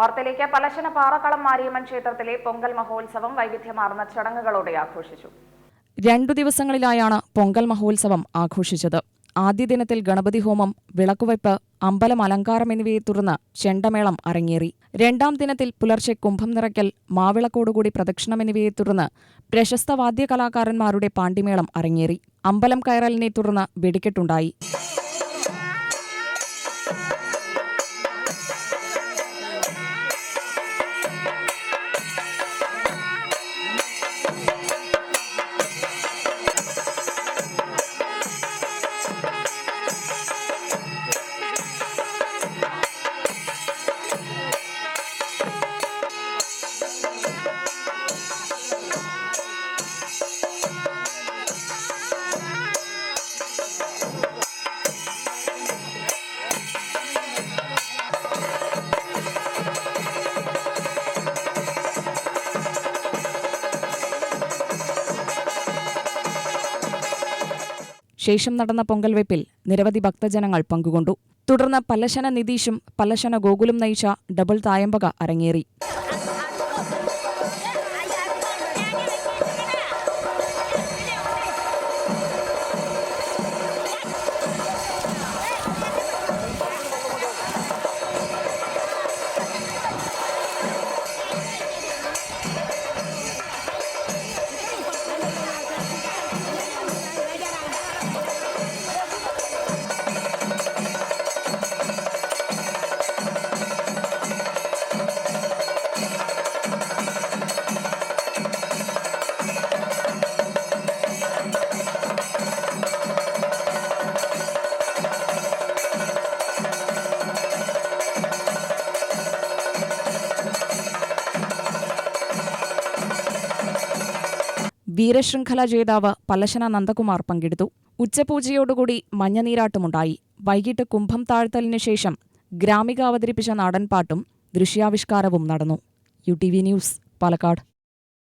ഓർത്തിലേക്ക് പലശന പാറക്കളം മാരിയമ്മൻ ക്ഷേത്രത്തിലെ പൊങ്കൽ മഹോത്സവം വൈവിധ്യമാർന്ന ചടങ്ങുകളോടെ ആഘോഷിച്ചു. രണ്ടു ദിവസങ്ങളിലായാണ് പൊങ്കൽ മഹോത്സവം ആഘോഷിച്ചത്. ആദ്യ ദിനത്തിൽ ഗണപതി ഹോമം വിളക്കുവയ്പ് അമ്പലം അലങ്കാരം എന്നിവയെ തുടർന്ന് ചെണ്ടമേളം അരങ്ങേറി. രണ്ടാം ദിനത്തിൽ പുലർച്ചെ കുംഭം നിറയ്ക്കൽ മാവിളക്കോടുകൂടി പ്രദക്ഷിണം എന്നിവയെ തുടർന്ന് പ്രശസ്ത വാദ്യകലാകാരന്മാരുടെ പാണ്ടിമേളം അരങ്ങേറി. അമ്പലം കയറലിനെ തുടർന്ന് വെടിക്കെട്ടുണ്ടായി. ശേഷം നടന്ന പൊങ്കൽവെപ്പിൽ നിരവധി ഭക്തജനങ്ങൾ പങ്കുകൊണ്ടു. തുടർന്ന് പല്ലശന നിതീഷും പല്ലശന ഗോകുലും നയിച്ച ഡബിൾ തായമ്പക അരങ്ങേറി. വീരശൃംഖല ജേതാവ് പലശന നന്ദകുമാർ പങ്കെടുത്തു. ഉച്ചപൂജയോടുകൂടി മഞ്ഞനീരാട്ടുമുണ്ടായി. വൈകിട്ട് കുംഭം താഴ്ത്തലിനു ശേഷം ഗ്രാമിക അവതരിപ്പിച്ച നാടൻപാട്ടും ദൃശ്യാവിഷ്കാരവും നടന്നു. U T V news Palakkad.